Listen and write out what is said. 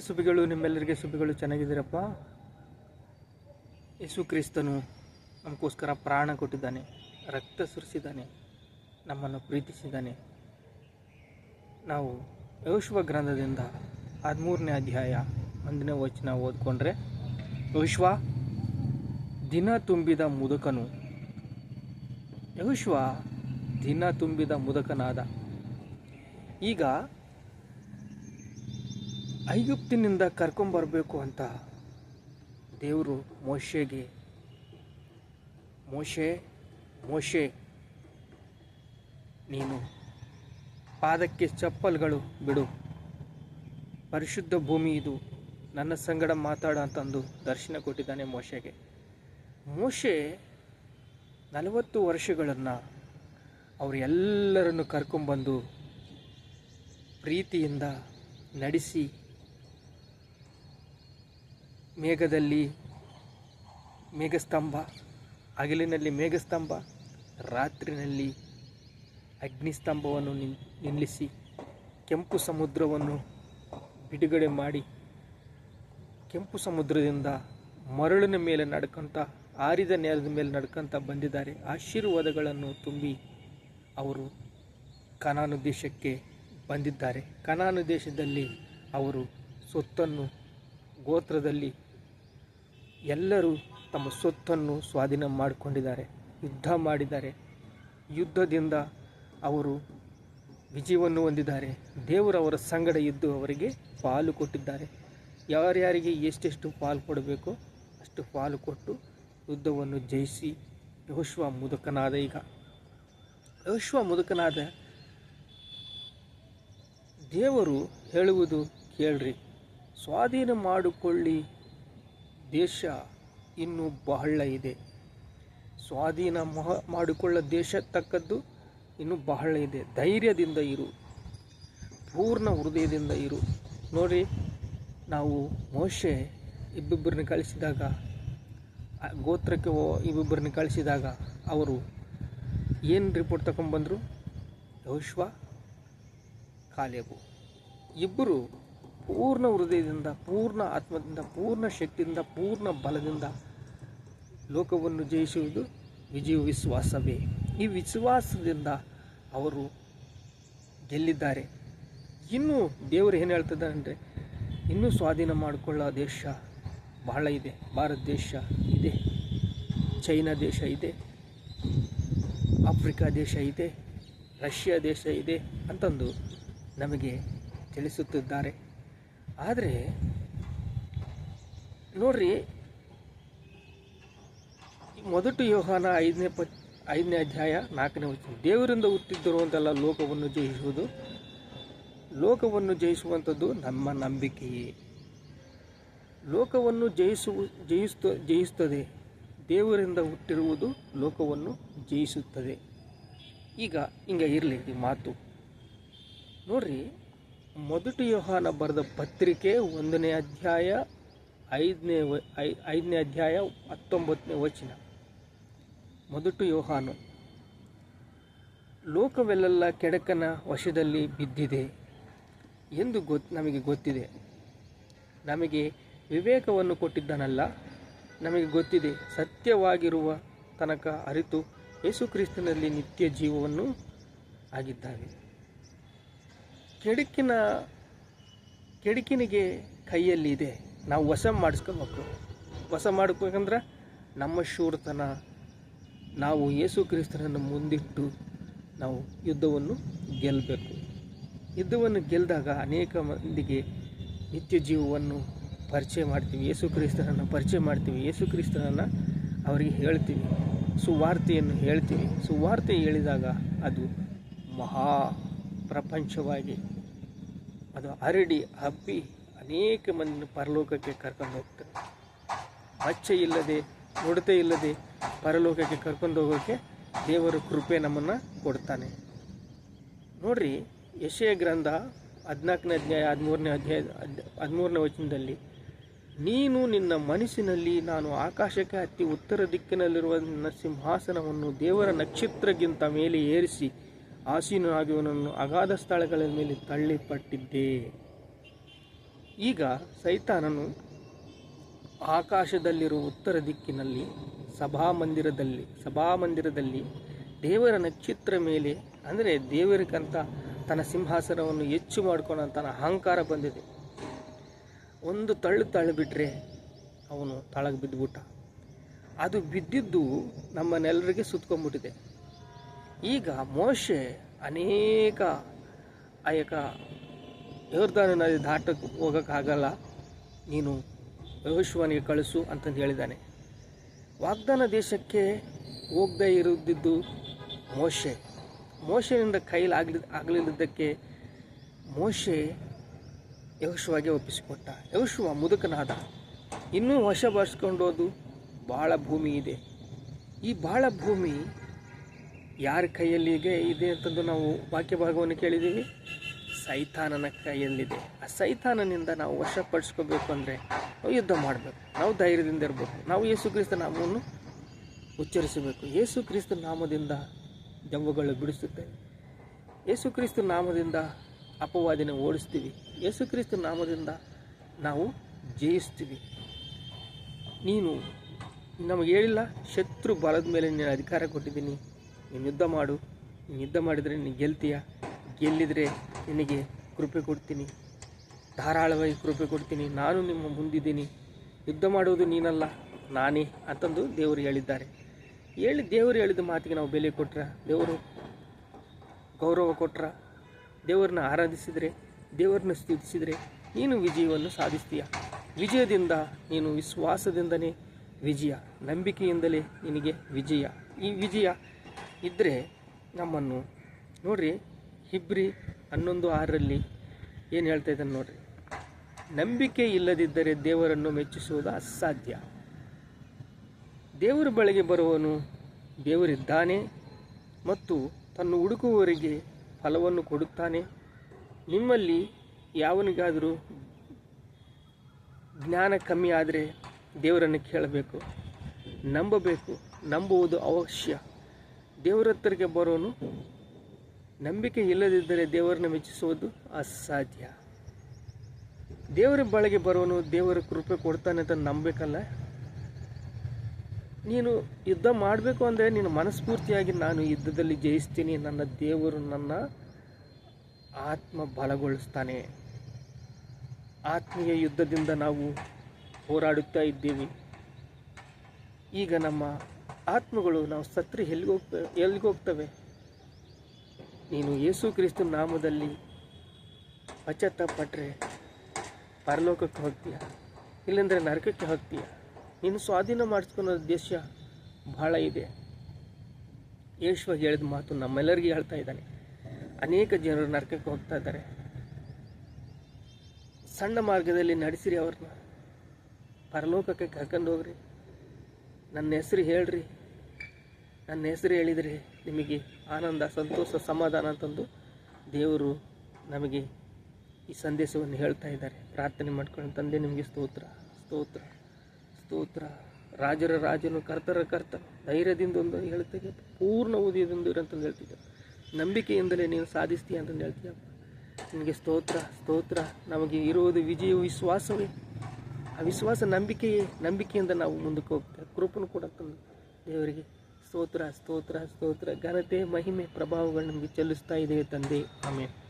ಸುಬಿಗಳು, ನಿಮ್ಮೆಲ್ಲರಿಗೆ ಸುಬಿಗಳು ಚೆನ್ನಾಗಿದ್ದೀರಪ್ಪ. ಯೇಸು ಕ್ರಿಸ್ತನು ನಮಗೋಸ್ಕರ ಪ್ರಾಣ ಕೊಟ್ಟಿದ್ದಾನೆ, ರಕ್ತ ಸುರಿಸಿದ್ದಾನೆ, ನಮ್ಮನ್ನು ಪ್ರೀತಿಸಿದ್ದಾನೆ. ನಾವು ಯೋಶುವ ಗ್ರಂಥದಿಂದ ಹದಿಮೂರನೇ ಅಧ್ಯಾಯ ಒಂದನೇ ವಚನ ಓದ್ಕೊಂಡ್ರೆ ಯೋಶ್ವ ದಿನ ತುಂಬಿದ ಮುದುಕನು ಯೋಶ್ವ ದಿನ ತುಂಬಿದ ಮುದುಕನಾದ. ಈಗ ಐಗುಪ್ತಿನಿಂದ ಕರ್ಕೊಂಬರಬೇಕು ಅಂತ ದೇವರು ಮೋಶೆಗೆ, ಮೋಶೆ ಮೋಶೆ, ನೀನು ಪಾದಕ್ಕೆ ಚಪ್ಪಲ್ಗಳು ಬಿಡು. ಪರಿಶುದ್ಧ ಭೂಮಿ ಇದು. ನನ್ನ ಸಂಗಡ ಮಾತಾಡ ಅಂತಂದು ದರ್ಶನ ಕೊಟ್ಟಿದ್ದಾನೆ ಮೋಶೆಗೆ. ಮೋಶೆ ನಲವತ್ತು ವರ್ಷಗಳನ್ನು ಅವರು ಎಲ್ಲರನ್ನು ಕರ್ಕೊಂಬಂದು ಪ್ರೀತಿಯಿಂದ ನಡೆಸಿ ಮೇಘದಲ್ಲಿ ಮೇಘಸ್ತಂಭ, ಹಗಲಿನಲ್ಲಿ ಮೇಘಸ್ತಂಭ, ರಾತ್ರಿನಲ್ಲಿ ಅಗ್ನಿಸ್ತಂಭವನ್ನು ನಿನ್, ನಿಲ್ಲಿಸಿ ಕೆಂಪು ಸಮುದ್ರವನ್ನು ಬಿಡುಗಡೆ ಮಾಡಿ ಕೆಂಪು ಸಮುದ್ರದಿಂದ ಮರಳಿನ ಮೇಲೆ ನಡ್ಕೊಂತ, ಆರಿದ ನೆಲದ ಮೇಲೆ ನಡ್ಕೊಂತ ಬಂದಿದ್ದಾರೆ. ಆಶೀರ್ವಾದಗಳನ್ನು ತುಂಬಿ ಅವರು ಕನಾನು ದೇಶಕ್ಕೆ ಬಂದಿದ್ದಾರೆ. ಕನಾನು ದೇಶದಲ್ಲಿ ಅವರು ಸೊತ್ತನ್ನು ಗೋತ್ರದಲ್ಲಿ ಎಲ್ಲರೂ ತಮ್ಮ ಸೊತ್ತನ್ನು ಸ್ವಾಧೀನ ಮಾಡಿಕೊಂಡಿದ್ದಾರೆ, ಯುದ್ಧ ಮಾಡಿದ್ದಾರೆ. ಯುದ್ಧದಿಂದ ಅವರು ವಿಜಯವನ್ನು ಹೊಂದಿದ್ದಾರೆ. ಅವರ ಸಂಗಡ ಇದ್ದು ಅವರಿಗೆ ಪಾಲು ಕೊಟ್ಟಿದ್ದಾರೆ. ಯಾರ್ಯಾರಿಗೆ ಎಷ್ಟೆಷ್ಟು ಪಾಲು ಕೊಡಬೇಕೋ ಅಷ್ಟು ಪಾಲು ಕೊಟ್ಟು ಯುದ್ಧವನ್ನು ಜಯಿಸಿ ಯೋಶ್ವ ಮುದುಕನಾದ ಈಗ. ಯೋಶ್ವ ಮುದುಕನಾದ ದೇವರು ಹೇಳುವುದು ಕೇಳ್ರಿ. ಸ್ವಾಧೀನ ಮಾಡಿಕೊಳ್ಳಿ. ದೇಶ ಇನ್ನೂ ಬಹಳ ಇದೆ. ಸ್ವಾಧೀನ ಮಹ ಮಾಡಿಕೊಳ್ಳ ದೇಶ ತಕ್ಕದ್ದು ಇನ್ನೂ ಬಹಳ ಇದೆ. ಧೈರ್ಯದಿಂದ ಇರು. ಪೂರ್ಣ ಹೃದಯದಿಂದ ಇರು. ನೋಡಿ, ನಾವು ಮೋಶೆ ಇಬ್ಬಿಬ್ಬರನ್ನ ಕಳಿಸಿದಾಗ ಗೋತ್ರಕ್ಕೆ ಇಬ್ಬಿಬ್ಬರನ್ನ ಕಳಿಸಿದಾಗ ಅವರು ಏನು ರಿಪೋರ್ಟ್ ತಗೊಂಡ್ಬಂದರು ಯೋಶ್ವ ಕಾಲೇಬು. ಇಬ್ಬರು ಪೂರ್ಣ ಹೃದಯದಿಂದ, ಪೂರ್ಣ ಆತ್ಮದಿಂದ, ಪೂರ್ಣ ಶಕ್ತಿಯಿಂದ, ಪೂರ್ಣ ಬಲದಿಂದ ಲೋಕವನ್ನು ಜಯಿಸುವುದು ವಿಜಯ ವಿಶ್ವಾಸವೇ. ಈ ವಿಶ್ವಾಸದಿಂದ ಅವರು ಗೆಲ್ಲಿದ್ದಾರೆ. ಇನ್ನೂ ದೇವರು ಏನು ಹೇಳ್ತಿದ್ದಾರೆ ಅಂದರೆ, ಇನ್ನೂ ಸ್ವಾಧೀನ ಮಾಡಿಕೊಳ್ಳೋ ದೇಶ ಬಹಳ ಇದೆ. ಭಾರತ ದೇಶ ಇದೆ. ಚೈನಾ ದೇಶ ಇದೆ. ಆಫ್ರಿಕಾ ದೇಶ ಇದೆ. ರಷ್ಯಾ ದೇಶ ಇದೆ ಅಂತಂದು ನಮಗೆ ತಿಳಿಸುತ್ತಿದ್ದಾರೆ. ಆದರೆ, ನೋಡ್ರಿ ಮೊದಟು ಯೋಹಾನ ಐದನೇ ಪ ಐದನೇ ಅಧ್ಯಾಯ ನಾಲ್ಕನೇ ವಚನ, ದೇವರಿಂದ ಹುಟ್ಟಿದ್ದರು ಅಂತೆಲ್ಲ ಲೋಕವನ್ನು ಜಯಿಸುವುದು, ಲೋಕವನ್ನು ಜಯಿಸುವಂಥದ್ದು ನಮ್ಮ ನಂಬಿಕೆಯೇ. ಲೋಕವನ್ನು ಜಯಿಸುವ ಜಯಿಸ್ತ, ಜಯಿಸ್ತದೆ, ದೇವರಿಂದ ಹುಟ್ಟಿರುವುದು ಲೋಕವನ್ನು ಜಯಿಸುತ್ತದೆ. ಈಗ, ಹಿಂಗೆ ಇರಲಿ ಈ ಮಾತು. ನೋಡ್ರಿ ಮೊದಲು ಯೋಹಾನ ಬರೆದ ಪತ್ರಿಕೆ ಒಂದನೇ ಅಧ್ಯಾಯ, ಐದನೇ ಐ- ಐದನೇ ಅಧ್ಯಾಯ, ಹತ್ತೊಂಬತ್ತನೇ ವಚನ. ಮೊದಟು ಯೋಹಾನು ಲೋಕವೆಲ್ಲ ಕೆಡಕನ ವಶದಲ್ಲಿ ಬಿದ್ದಿದೆ ಎಂದು ಗೊತ್, ನಮಗೆ ಗೊತ್ತಿದೆ. ನಮಗೆ ವಿವೇಕವನ್ನು ಕೊಟ್ಟಿದ್ದನಲ್ಲ, ನಮಗೆ ಗೊತ್ತಿದೆ. ಸತ್ಯವಾಗಿರುವ ತನಕ ಅರಿತು ಯೇಸುಕ್ರಿಸ್ತನಲ್ಲಿ ನಿತ್ಯ ಜೀವವನ್ನು ಆಗಿದ್ದಾವೆ ಕೆಡುಕಿನ, ಕೆಡುಕಿನಿಗೆ ಕೈಯಲ್ಲಿದೆ. ನಾವು ವಶ ಮಾಡಿಸ್ಕೋಬೇಕು. ವಶ ಮಾಡ್ಕೋಬೇಕಂದ್ರೆ ನಮ್ಮ ಶೂರತನ, ನಾವು ಯೇಸು ಕ್ರಿಸ್ತನನ್ನು ಮುಂದಿಟ್ಟು ನಾವು ಯುದ್ಧವನ್ನು ಗೆಲ್ಲಬೇಕು ಯುದ್ಧವನ್ನು ಗೆಲ್ಲಿದಾಗ ಅನೇಕ ಮಂದಿಗೆ ನಿತ್ಯ ಜೀವವನ್ನು ಪರಿಚಯ ಮಾಡ್ತೀವಿ. ಯೇಸು ಕ್ರಿಸ್ತನನ್ನು ಪರಿಚಯ ಮಾಡ್ತೀವಿ. ಯೇಸು ಕ್ರಿಸ್ತನನ್ನು ಅವರಿಗೆ ಹೇಳ್ತೀವಿ. ಸುವಾರ್ತೆಯನ್ನು ಹೇಳ್ತೀವಿ. ಸುವಾರ್ತೆ ಹೇಳಿದಾಗ ಅದು ಮಹಾ ಪ್ರಪಂಚವಾಗಿ. ಅದು ಹರಡಿ ಹಬ್ಬಿ ಅನೇಕ ಮಂದಿ ಪರಲೋಕಕ್ಕೆ ಕರ್ಕೊಂಡು ಹೋಗ್ತಾರೆ ಅಚ್ಚೆ ಇಲ್ಲದೆ ಒಡತೆ ಇಲ್ಲದೆ ಪರಲೋಕಕ್ಕೆ ಕರ್ಕೊಂಡು ಹೋಗೋಕ್ಕೆ ದೇವರ ಕೃಪೆ ನಮ್ಮನ್ನು ಕೊಡ್ತಾನೆ. ನೋಡ್ರಿ, ಯಶಯ ಗ್ರಂಥ ಹದಿನಾಲ್ಕನೇ ಅಧ್ಯಾಯ, ಹದಿಮೂರನೇ ಅಧ್ಯಾಯ ಹದ್- ಹದಿಮೂರನೇ ವಚನದಲ್ಲಿ, ನೀನು ನಿನ್ನ ಮನಸ್ಸಿನಲ್ಲಿ ನಾನು ಆಕಾಶಕ್ಕೆ ಹತ್ತಿ ಉತ್ತರ ದಿಕ್ಕಿನಲ್ಲಿರುವ ನನ್ನ ಸಿಂಹಾಸನವನ್ನು ದೇವರ ನಕ್ಷತ್ರಗಿಂತ ಮೇಲೆ ಏರಿಸಿ ಆಸೀನನಾಗಿವನನ್ನು ಅಗಾಧ ಸ್ಥಳಗಳ ಮೇಲೆ ತಳ್ಳಿಪಟ್ಟಿದ್ದೆ. ಈಗ ಸೈತಾನನು ಆಕಾಶದಲ್ಲಿರುವ ಉತ್ತರ ದಿಕ್ಕಿನಲ್ಲಿ ಸಭಾಮಂದಿರದಲ್ಲಿ ಸಭಾಮಂದಿರದಲ್ಲಿ ದೇವರ ನಕ್ಷತ್ರ ಮೇಲೆ, ಅಂದರೆ ದೇವರಿಗಂತ ತನ್ನ ಸಿಂಹಾಸನವನ್ನು ಹೆಚ್ಚು ಮಾಡ್ಕೊಂಡು ತನ್ನ ಅಹಂಕಾರ ಬಂದಿದೆ. ಒಂದು ತಳ್ಳು ತಳ್ಳಿಬಿಟ್ರೆ ಅವನು ತಳಗೆ ಬಿದ್ದುಬಿಟ್ಟ. ಅದು ಬಿದ್ದಿದ್ದು ನಮ್ಮನ್ನೆಲ್ಲರಿಗೆ ಸುತ್ಕೊಂಡ್ಬಿಟ್ಟಿದೆ. ಈಗ ಮೋಶೆ ಅನೇಕ ಆಯಕ ಯೋರ್ದಾನ ನದಿ ದಾಟಕ್ಕೆ ಹೋಗೋಕ್ಕಾಗಲ್ಲ. ನೀನು ಯಹೋಶುವನಿಗೆ ಕಳಿಸು ಅಂತಂದು ಹೇಳಿದ್ದಾನೆ. ವಾಗ್ದಾನ ದೇಶಕ್ಕೆ ಹೋಗದೇ ಇರುದಿದ್ದು ಮೋಶೆ. ಮೋಶೆನಿಂದ ಕೈಲಾಗಲಿ ಆಗಲಿಲ್ಲದಕ್ಕೆ ಮೋಶೆ ಯಹೋಶುವಾಗೆ ಒಪ್ಪಿಸಿಕೊಟ್ಟ. ಯಹೋಶುವ ಮುದುಕನಾದ. ಇನ್ನೂ ವಶ ವಶಪಡಿಸ್ಕೊಂಡೋದು ಭಾಳ ಭೂಮಿ ಇದೆ ಈ ಭಾಳ ಭೂಮಿ ಯಾರ ಕೈಯಲ್ಲಿಗೆ ಇದೆ ಅಂತಂದು ನಾವು ವಾಕ್ಯ ಭಾಗವನ್ನು ಕೇಳಿದ್ದೀವಿ. ಸೈತಾನನ ಕೈಯಲ್ಲಿದೆ. ಆ ಸೈತಾನನಿಂದ ನಾವು ವಶಪಡಿಸ್ಕೋಬೇಕು ಅಂದರೆ ನಾವು ಯುದ್ಧ ಮಾಡಬೇಕು. ನಾವು ಧೈರ್ಯದಿಂದ ಇರಬೇಕು. ನಾವು ಯೇಸು ಕ್ರಿಸ್ತ ನಾಮವನ್ನು ಉಚ್ಚರಿಸಬೇಕು. ಯೇಸು ಕ್ರಿಸ್ತ ನಾಮದಿಂದ ದೆವ್ವಗಳು ಬಿಡಿಸುತ್ತೆ. ಯೇಸು ಕ್ರಿಸ್ತ ನಾಮದಿಂದ ಅಪವಾದಿನ ಓಡಿಸ್ತೀವಿ. ಯೇಸು ಕ್ರಿಸ್ತ ನಾಮದಿಂದ ನಾವು ಜಯಿಸ್ತೀವಿ. ನೀನು ನಮಗೆ ಹೇಳಿಲ್ಲ, ಶತ್ರು ಬಲದ ಮೇಲೆ ನೀನು ಅಧಿಕಾರ ಕೊಟ್ಟಿದ್ದೀನಿ. ನೀನು ಯುದ್ಧ ಮಾಡು. ನೀನು ಯುದ್ಧ ಮಾಡಿದರೆ ನೀನು ಗೆಲ್ತೀಯ? ಗೆಲ್ಲಿದರೆ ನಿನಗೆ ಕೃಪೆ ಕೊಡ್ತೀನಿ. ಧಾರಾಳವಾಗಿ ಕೃಪೆ ಕೊಡ್ತೀನಿ. ನಾನು ನಿಮ್ಮ ಮುಂದಿದ್ದೀನಿ. ಯುದ್ಧ ಮಾಡುವುದು ನೀನಲ್ಲ, ನಾನೇ ಅಂತಂದು ದೇವರು ಹೇಳಿದ್ದಾರೆ. ಹೇಳಿ ದೇವರು ಹೇಳಿದ ಮಾತಿಗೆ ನಾವು ಬೆಲೆ ಕೊಟ್ರ? ದೇವರು ಗೌರವ ಕೊಟ್ರ? ದೇವರನ್ನ ಆರಾಧಿಸಿದರೆ, ದೇವರನ್ನ ಸ್ತುತಿಸಿದರೆ ನೀನು ವಿಜಯವನ್ನು ಸಾಧಿಸ್ತೀಯ? ವಿಜಯದಿಂದ ನೀನು ವಿಶ್ವಾಸದಿಂದನೇ ವಿಜಯ, ನಂಬಿಕೆಯಿಂದಲೇ ನಿನಗೆ ವಿಜಯ. ಈ ವಿಜಯ ಇದ್ದರೆ ನಮ್ಮನ್ನು ನೋಡಿರಿ, ಹಿಬ್ರಿ ಹನ್ನೊಂದು ಆರರಲ್ಲಿ ಏನು ಹೇಳ್ತಾ ಇದ್ದಾನೆ ನೋಡ್ರಿ. ನಂಬಿಕೆ ಇಲ್ಲದಿದ್ದರೆ ದೇವರನ್ನು ಮೆಚ್ಚಿಸುವುದು ಅಸಾಧ್ಯ. ದೇವರ ಬಳಿಗೆ ಬರುವವನು ದೇವರಿದ್ದಾನೆ ಮತ್ತು ತನ್ನ ಹುಡುಕುವವರಿಗೆ ಫಲವನ್ನು ಕೊಡುತ್ತಾನೆ. ನಿಮ್ಮಲ್ಲಿ ಯಾವನಿಗಾದರೂ ಜ್ಞಾನ ಕಮ್ಮಿ ಆದರೆ ದೇವರನ್ನು ಕೇಳಬೇಕು, ನಂಬಬೇಕು, ನಂಬುವುದು ಅವಶ್ಯ. ದೇವರ ಹತ್ತಿರಕ್ಕೆ ಬರೋನು ನಂಬಿಕೆ ಇಲ್ಲದಿದ್ದರೆ ದೇವರನ್ನ ಮೆಚ್ಚಿಸುವುದು ಅಸಾಧ್ಯ. ದೇವರ ಬಳಿಗೆ ಬರೋನು ದೇವರ ಕೃಪೆ ಕೊಡ್ತಾನೆ ಅಂತ ನಂಬಬೇಕಲ್ಲ ನೀನು ಯುದ್ಧ ಮಾಡಬೇಕು ಅಂದರೆ ನೀನು ಮನಸ್ಫೂರ್ತಿಯಾಗಿ ನಾನು ಯುದ್ಧದಲ್ಲಿ ಜಯಿಸ್ತೀನಿ, ನನ್ನ ದೇವರು ನನ್ನ ಆತ್ಮ ಬಲಗೊಳಿಸ್ತಾನೆ. ಆತ್ಮೀಯ ಯುದ್ಧದಿಂದ ನಾವು ಹೋರಾಡುತ್ತಾ ಇದ್ದೀವಿ. ಈಗ ನಮ್ಮ ಆತ್ಮಗಳು ನಾವು ಸತ್ರಿ ಎಲ್ಲಿಗೆ ಹೋಗ್ತವೆ ಎಲ್ಲಿಗೆ ಹೋಗ್ತವೆ ನೀನು ಯೇಸು ಕ್ರಿಸ್ತನ ನಾಮದಲ್ಲಿ ಪಶ್ಚಾತ್ತಾಪಟ್ಟರೆ ಪರಲೋಕಕ್ಕೆ ಹೋಗ್ತೀಯ? ಇಲ್ಲಾಂದರೆ ನರಕಕ್ಕೆ ಹೋಗ್ತೀಯ? ನೀನು ಸ್ವಾಧೀನ ಮಾಡಿಸ್ಕೊಳ್ಳೋ ದೇಶ ಬಹಳ ಇದೆ. ಯೇಶ್ವ ಹೇಳಿದ ಮಾತು ನಮ್ಮೆಲ್ಲರಿಗೂ ಹೇಳ್ತಾ ಇದ್ದಾನೆ. ಅನೇಕ ಜನರು ನರಕಕ್ಕೆ ಹೋಗ್ತಾ ಇದ್ದಾರೆ. ಸಣ್ಣ ಮಾರ್ಗದಲ್ಲಿ ನಡೆಸಿರಿ ಅವ್ರನ್ನ. ಪರಲೋಕಕ್ಕೆ ಕರ್ಕೊಂಡು ಹೋಗ್ರಿ. ನನ್ನ ಹೆಸರು ಹೇಳ್ರಿ. ನನ್ನ ಹೆಸರು ಹೇಳಿದರೆ. ನಿಮಗೆ ಆನಂದ, ಸಂತೋಷ, ಸಮಾಧಾನ ಅಂತಂದು ದೇವರು ನಮಗೆ ಈ ಸಂದೇಶವನ್ನು ಹೇಳ್ತಾ ಇದ್ದಾರೆ. ಪ್ರಾರ್ಥನೆ ಮಾಡ್ಕೊಂಡು ತಂದೆ, ನಿಮಗೆ ಸ್ತೋತ್ರ ಸ್ತೋತ್ರ ಸ್ತೋತ್ರ. ರಾಜರ ರಾಜನು, ಕರ್ತರ ಕರ್ತ ಧೈರ್ಯದಿಂದ ಒಂದು ಹೇಳ್ತೀವಿ ಪೂರ್ಣ ಉದಯದಿಂದ ಇರಂತಂದು ಹೇಳ್ತಿದ್ದೆ. ನಂಬಿಕೆಯಿಂದಲೇ ನೀನು ಸಾಧಿಸ್ತೀಯ ಅಂತಂದು ಹೇಳ್ತೀಯಪ್ಪ ನಿಮಗೆ ಸ್ತೋತ್ರ ಸ್ತೋತ್ರ. ನಮಗೆ ಇರುವುದು ವಿಜಯ, ವಿಶ್ವಾಸವೇ. ಆ ವಿಶ್ವಾಸ ನಂಬಿಕೆ, ನಂಬಿಕೆಯಿಂದ ನಾವು ಮುಂದಕ್ಕೆ ಹೋಗ್ತೇವೆ. ಕೃಪನು ಕೂಡ ತಂದು ದೇವರಿಗೆ ಸ್ತೋತ್ರ ಸ್ತೋತ್ರ ಸ್ತೋತ್ರ. ಘನತೆ, ಮಹಿಮೆ, ಪ್ರಭಾವಗಳು ನಮಗೆ ಚೆಲ್ಲಿಸ್ತಾ ಇದೆ ತಂದೆ. ಆಮೇಲೆ